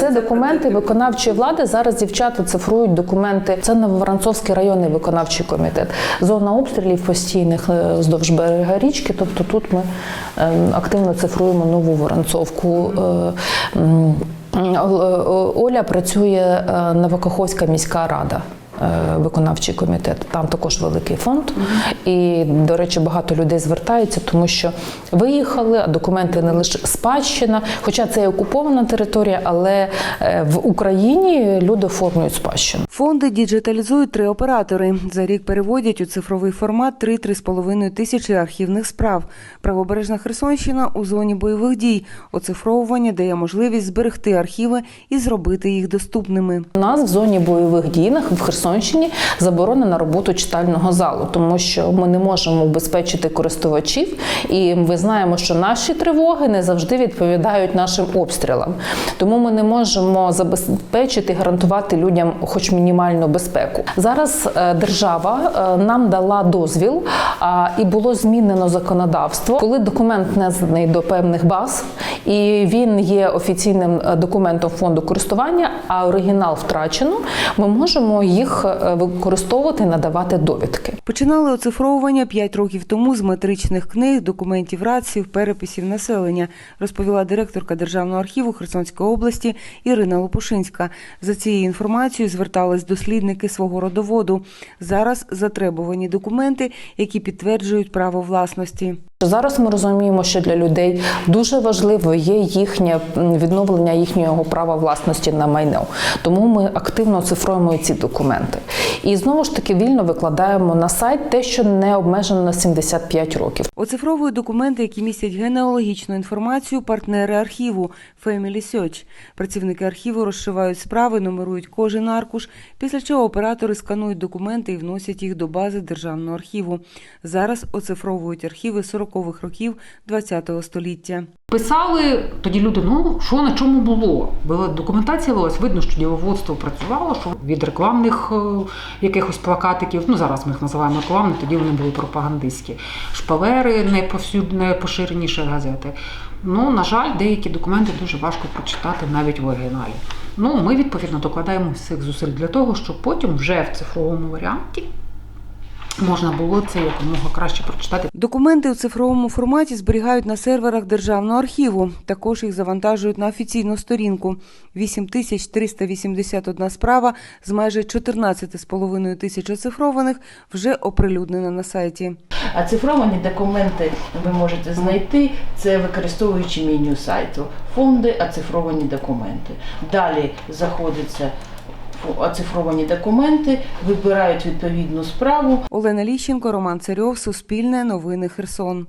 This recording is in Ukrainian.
Це документи виконавчої влади. Зараз дівчата цифрують документи. Це Нововоронцовський районний виконавчий комітет. Зона обстрілів постійних е, вздовж берега річки. Тобто тут ми е, активно цифруємо нову Воронцовку. Е, е, Оля працює Новокаховська міська рада. Е, Виконавчий комітет, там також великий фонд, і до речі, багато людей звертаються, тому що виїхали, а документи не лише спадщина, хоча це і окупована територія, але е, в Україні люди оформлюють спадщину. Фонди діджиталізують три оператори. За рік переводять у цифровий формат 3-3,5 тисячі архівних справ. Правобережна Херсонщина у зоні бойових дій. Оцифровування дає можливість зберегти архіви і зробити їх доступними. У нас в зоні бойових дій в Херсонщині заборонена робота читального залу, тому що ми не можемо убезпечити користувачів, і ми знаємо, що наші тривоги не завжди відповідають нашим обстрілам. Тому ми не можемо забезпечити гарантувати людям, хоч мінімальну безпеку. Зараз е, держава е, нам дала дозвіл, і було змінено законодавство, коли документ незнаний до певних баз, і він є офіційним е, документом фонду користування, а оригінал втрачено, ми можемо їх е, використовувати, надавати довідки. Починали оцифровування 5 років тому з метричних книг, документів раців, переписів населення, розповіла директорка Державного архіву Херсонської області Ірина Лопушинська. За цією інформацією звертались дослідники свого родоводу. Зараз затребувані документи, які підтверджують право власності. Зараз ми розуміємо, що для людей дуже важливо є їхнє відновлення їхнього права власності на майно. Тому ми активно цифруємо ці документи. І знову ж таки вільно викладаємо на сайт те, що не обмежено на 75 років. Оцифровують документи, які містять генеалогічну інформацію, партнери архіву Family Search. Працівники архіву розшивають справи, нумерують кожен аркуш, після чого оператори сканують документи і вносять їх до бази Державного архіву. Зараз оцифровують архіви 40-х років ХХ століття. Писали тоді люди, ну що на чому було? Була документація велась, видно, що діловодство працювало, що від рекламних е, якихось плакатиків, ну зараз ми їх називаємо рекламні, тоді вони були пропагандистські. Шпалери найпоширеніші газети. Ну, на жаль, деякі документи дуже важко прочитати навіть в оригіналі. Ну, ми відповідно докладаємо всіх зусиль для того, щоб потім вже в цифровому варіанті можна було це якомога краще прочитати. Документи у цифровому форматі зберігають на серверах Державного архіву. Також їх завантажують на офіційну сторінку. 8381 справа з майже 14,5 тисяч оцифрованих вже оприлюднена на сайті. А цифровані документи ви можете знайти це використовуючи меню сайту. Фонди, оцифровані документи. Далі заходиться оцифровані документи, вибирають відповідну справу, Олена Ліщенко, Роман Царьов, Суспільне, Новини Херсон.